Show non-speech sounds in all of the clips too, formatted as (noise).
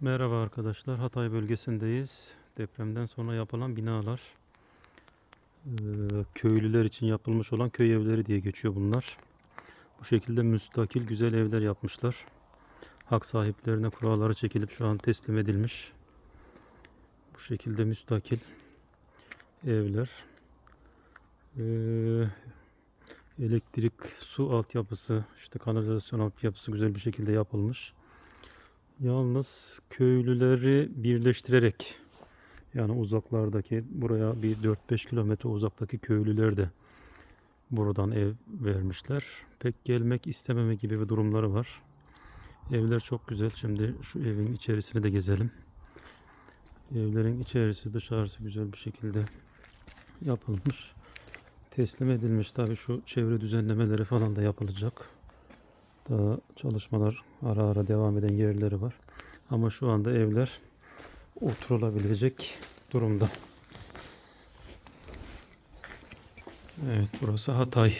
Merhaba arkadaşlar. Hatay bölgesindeyiz. Depremden sonra yapılan binalar. Köylüler için yapılmış olan köy evleri diye geçiyor bunlar. Bu şekilde müstakil güzel evler yapmışlar. Hak sahiplerine kuralları çekilip şu an teslim edilmiş. Bu şekilde müstakil evler. Elektrik, su altyapısı, işte kanalizasyon altyapısı güzel bir şekilde yapılmış. Yalnız köylüleri birleştirerek yani uzaklardaki buraya bir 4-5 kilometre uzaktaki köylüler de buradan ev vermişler. Pek gelmek istememe gibi bir durumları var. Evler çok güzel. Şimdi şu evin içerisini de gezelim. Evlerin içerisi dışarısı güzel bir şekilde yapılmış. Teslim edilmiş. Tabii şu çevre düzenlemeleri falan da yapılacak. Daha çalışmalar ara ara devam eden yerleri var. Ama şu anda evler oturulabilecek durumda. Evet burası Hatay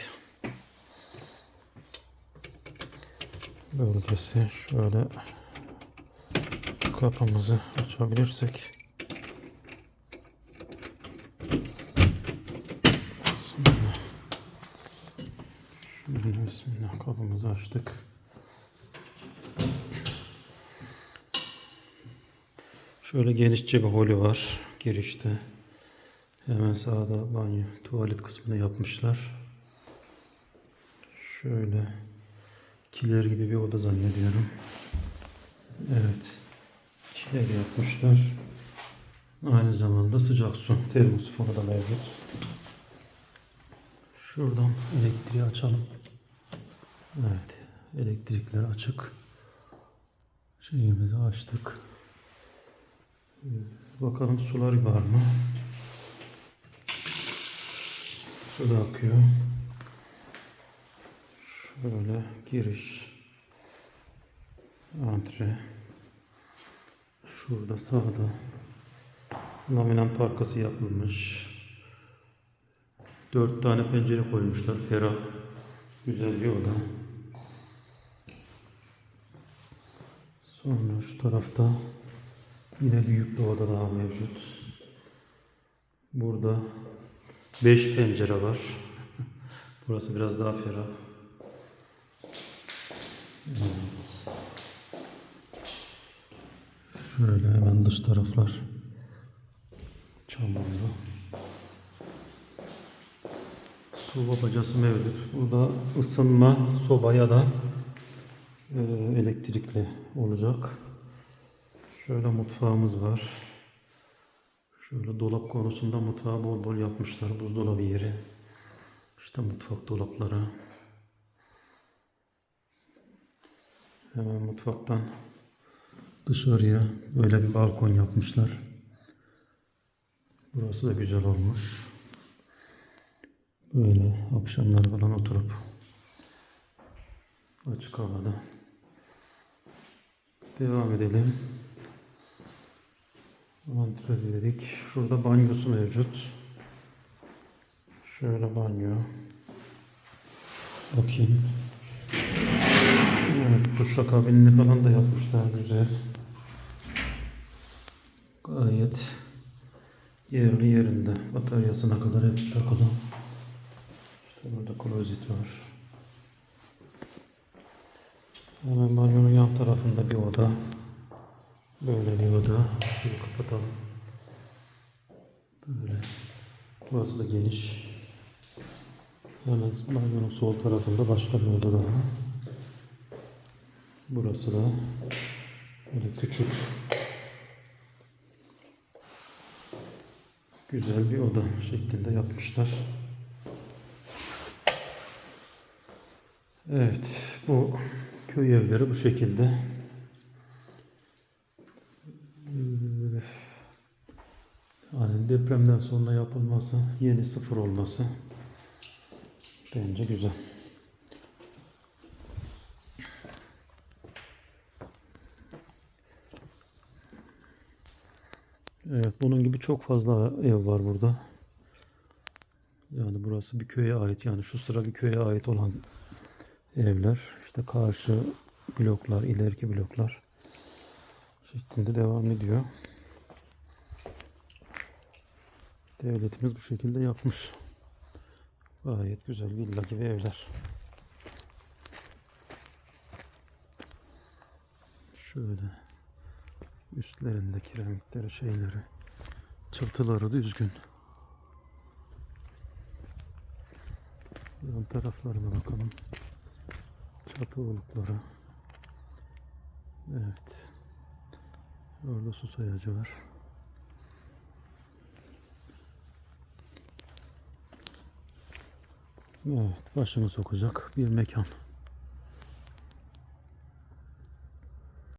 bölgesi. Şöyle kapımızı açabilirsek. Bismillah. Şöyle bismillah kapımızı açtık. Şöyle genişçe bir holü var girişte. Hemen sağda banyo, tuvalet kısmını yapmışlar. Şöyle kiler gibi bir oda zannediyorum. Evet. Kiler yapmışlar. Aynı zamanda sıcak su termosifonu da mevcut. Şuradan elektriği açalım. Evet. Elektrikler açık. Şeyimizi açtık. Bakalım suları var mı? Su da akıyor. Şöyle giriş. Antre. Şurada sağda laminat parkası yapılmış. Dört tane pencere koymuşlar. Ferah. Güzel bir oda. Sonra şu tarafta yine büyük bir oda daha mevcut. Burada beş pencere var. (laughs) Burası biraz daha ferah. Evet. Şöyle hemen dış taraflar çamurlu. Su babacası mevcut. Burada ısınma sobaya da e, elektrikli olacak. Şöyle mutfağımız var. Şöyle dolap konusunda mutfağı bol bol yapmışlar. Buzdolabı yeri. İşte mutfak dolapları. Hemen mutfaktan dışarıya böyle bir balkon yapmışlar. Burası da güzel olmuş. Böyle akşamlar falan oturup açık havada devam edelim. Antre dedik. Şurada banyosu mevcut. Şöyle banyo. Bakayım. Evet, duş kabinini falan da yapmışlar güzel. Gayet yerli yerinde. Bataryasına kadar hepsi takılı. İşte burada klozet var. Hemen banyonun yan tarafında bir oda. Böyle bir oda. Şunu kapatalım. Böyle. Burası da geniş. Hemen banyonun sol tarafında başka bir oda daha. Burası da böyle küçük. Güzel bir oda şeklinde yapmışlar. Evet, bu köy evleri bu şekilde. Yani depremden sonra yapılması, yeni sıfır olması bence güzel. Evet, bunun gibi çok fazla ev var burada. Yani burası bir köye ait. Yani şu sıra bir köye ait olan evler. İşte karşı bloklar, ileriki bloklar. şeklinde devam ediyor. Devletimiz bu şekilde yapmış. Gayet güzel villa gibi evler. Şöyle üstlerinde kiremitleri şeyleri çatıları düzgün. Yan taraflarına bakalım. Çatı olukları. Evet. Orada su sayacı var. Evet, başını sokacak bir mekan.